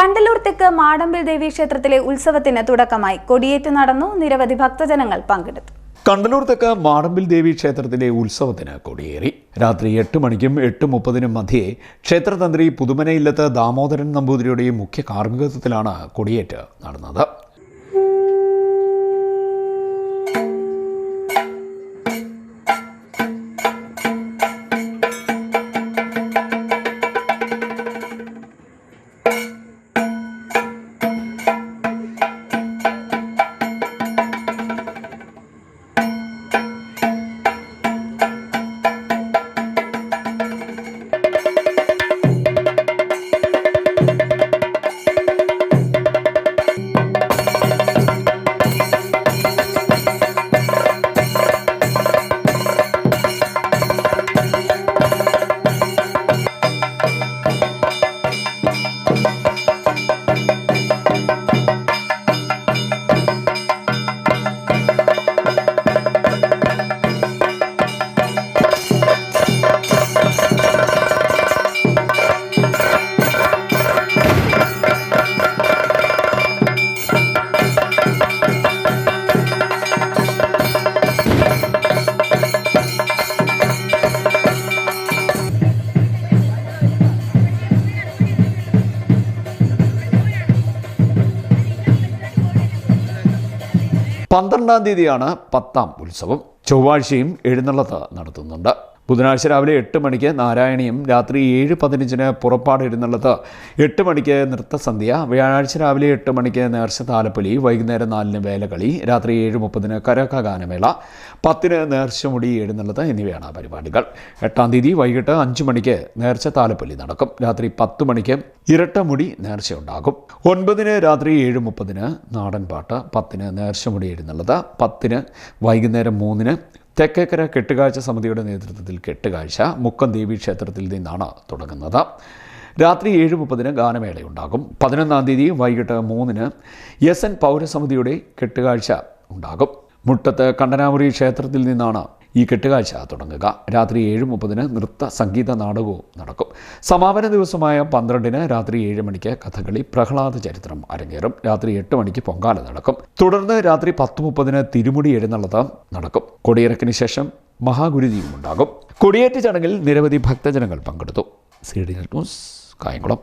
കണ്ടലൂർ തെക്ക് മാടമ്പിൽ ദേവി ക്ഷേത്രത്തിലെ ഉത്സവത്തിന് തുടക്കമായി. കൊടിയേറ്റ് നടന്നു. നിരവധി ഭക്തജനങ്ങൾ പങ്കെടുത്തു. കണ്ടലൂർ തെക്ക് മാടമ്പിൽ ദേവി ക്ഷേത്രത്തിലെ ഉത്സവത്തിന് കൊടിയേറി. രാത്രി എട്ട് മണിക്കും എട്ട് മുപ്പതിനും മധ്യേ ക്ഷേത്രതന്ത്രി പുതുമനയില്ലത്ത് ദാമോദരൻ നമ്പൂതിരിയുടെയും മുഖ്യ കാർമ്മികത്വത്തിലാണ് കൊടിയേറ്റ് നടന്നത്. പന്ത്രണ്ടാം തീയതിയാണ് പത്താം ഉത്സവം. ചൊവ്വാഴ്ചയും എഴുന്നള്ളത്ത് നടത്തുന്നുണ്ട്. ബുധനാഴ്ച രാവിലെ എട്ട് മണിക്ക് നാരായണീയം രാത്രി ഏഴ് പതിനഞ്ചിന് പുറപ്പാട് ഇരുന്നുള്ളത് എട്ട് മണിക്ക് നൃത്തസന്ധ്യ വ്യാഴാഴ്ച രാവിലെ എട്ട് മണിക്ക് നേർച്ച താലപ്പൊലി വൈകുന്നേരം നാലിന് വേലകളി രാത്രി ഏഴ് മുപ്പതിന് കരക ഗാനമേള പത്തിന് നേർച്ചമുടി എഴുന്നള്ളത് എന്നിവയാണ് പരിപാടികൾ. എട്ടാം തീയതി വൈകിട്ട് അഞ്ച് മണിക്ക് നേർച്ച താലപ്പൊലി നടക്കും. രാത്രി പത്ത് മണിക്ക് ഇരട്ടമുടി നേർച്ചയുണ്ടാകും. ഒൻപതിന് രാത്രി ഏഴ് മുപ്പതിന് നാടൻ പാട്ട് പത്തിന് നേർച്ചമുടി എഴുന്നള്ളത് പത്തിന് വൈകുന്നേരം മൂന്നിന് തെക്കേക്കര കെട്ടുകാഴ്ച സമിതിയുടെ നേതൃത്വത്തിൽ കെട്ടുകാഴ്ച മുക്കം ദേവി ക്ഷേത്രത്തിൽ നിന്നാണ് തുടങ്ങുന്നത്. രാത്രി ഏഴ് മുപ്പതിന് ഗാനമേളയുണ്ടാകും. പതിനൊന്നാം തീയതി വൈകിട്ട് മൂന്നിന് എസ് എൻ പൗരസമിതിയുടെ കെട്ടുകാഴ്ച ഉണ്ടാകും. മുട്ടത്ത് കണ്ടനാമുറി ക്ഷേത്രത്തിൽ നിന്നാണ് ഈ കെട്ടുകാഴ്ച തുടങ്ങുക. രാത്രി ഏഴ് മുപ്പതിന് നൃത്ത സംഗീത നാടകവും നടക്കും. സമാപന ദിവസമായ പന്ത്രണ്ടിന് രാത്രി ഏഴ് മണിക്ക് കഥകളി പ്രഹ്ലാദ ചരിത്രം അരങ്ങേറും. രാത്രി എട്ട് മണിക്ക് പൊങ്കാല നടക്കും. തുടർന്ന് രാത്രി പത്ത് മുപ്പതിന് തിരുമുടി എഴുന്നള്ളത്ത് നടക്കും. കൊടിയിറക്കിന് ശേഷം മഹാഗുരുതിയും ഉണ്ടാകും. കൊടിയേറ്റ് ചടങ്ങിൽ നിരവധി ഭക്തജനങ്ങൾ പങ്കെടുത്തു. C D news Kayamkulam.